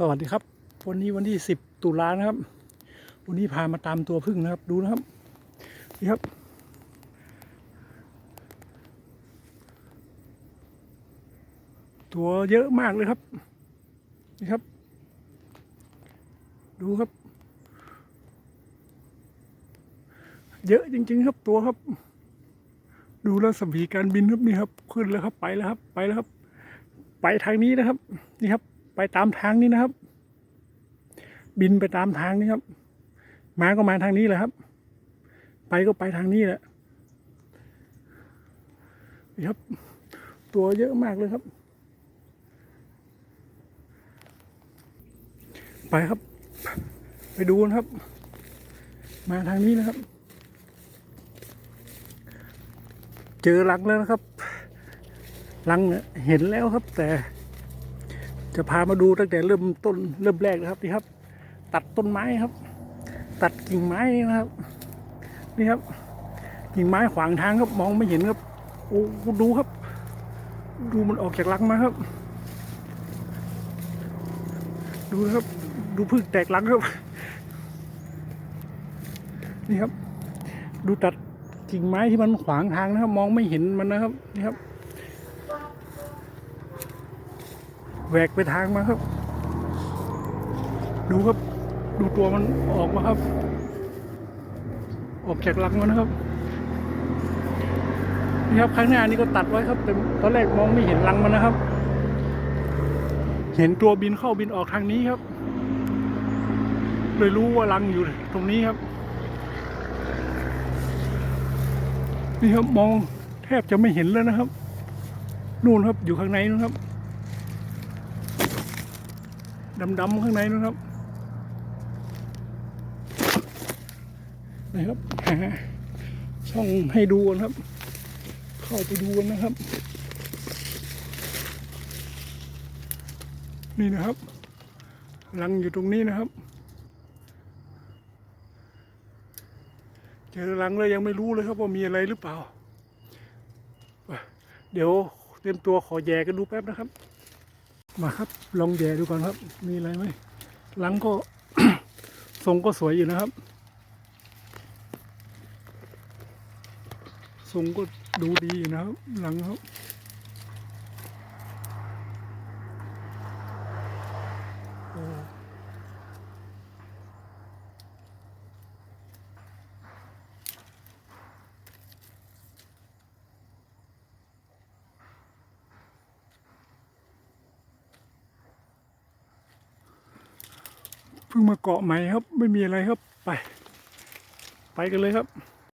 สวัสดีครับ วันนี้วันที่สิบตุลานะครับ วันนี้พามาตามตัวพึ่งนะครับ ดูนะครับนี่ครับ ตัวเยอะมากเลยครับนี่ครับ ดูครับ เยอะจริง ๆ ครับตัวครับ ดูแล้วสมีการบินครับนี่ครับ ขึ้นแล้วครับไปแล้วครับ ไปแล้วครับ ไปทางนี้นะครับ นี่ครับ ไปตามทางนี้นะครับ บินไปตามทางนี้ครับ มาก็มาทางนี้แหละครับ ไปก็ไปทางนี้แหละนี่ครับ ตัวเยอะมากเลยครับ ไปครับ ไปดูนะครับ มาทางนี้นะครับ เจอรังแล้วนะครับรังเนี่ยเห็นแล้วครับแต่ จะพามาดูตั้งแต่เริ่มต้นเริ่มแรกนะครับนี่ครับ ตัดต้นไม้ครับ ตัดกิ่งไม้นะครับ นี่ครับ กิ่งไม้ขวางทางครับมองไม่เห็นครับโอ้ดูครับ ดูมันออกจากรังมาครับ ดูครับ ดูพึ่งแตกรังครับ นี่ครับ ดูตัดกิ่งไม้ที่มันขวางทางนะครับ มองไม่เห็นมันนะครับนี่ครับ แหวกไปทางมาครับ ดูครับ ดูตัวมันออกมาครับ ออกจากรังมันนะครับนี่ครับข้างหน้านี่ก็ตัดไว้ครับแต่ตอนแรกมองไม่เห็นรังมันนะครับ เห็นตัวบินเข้าบินออกทางนี้ครับ เลยรู้ว่ารังอยู่ตรงนี้ครับ นี่ครับมองแทบจะไม่เห็นแล้วนะครับ นู่นครับอยู่ข้างในนู่นครับ ดำๆข้างในนะครับนะครับหาช่องให้ดูกันครับ เข้าไปดูนะครับ นี่นะครับรังอยู่ตรงนี้นะครับ เจอรังแล้วยังไม่รู้เลยครับว่ามีอะไรหรือเปล่า เดี๋ยวเตรียมตัวขอแย่กันดูแป๊บนะครับ มาครับ ลองแย่ดูก่อนครับ มีอะไรไหมหลังก็ทรงก็สวยอยู่นะครับทรงก็ดูดีอยู่นะครับหลังครับ เพิ่งมาเกาะใหม่ครับ ไม่มีอะไรครับ ไป ไปกันเลยครับ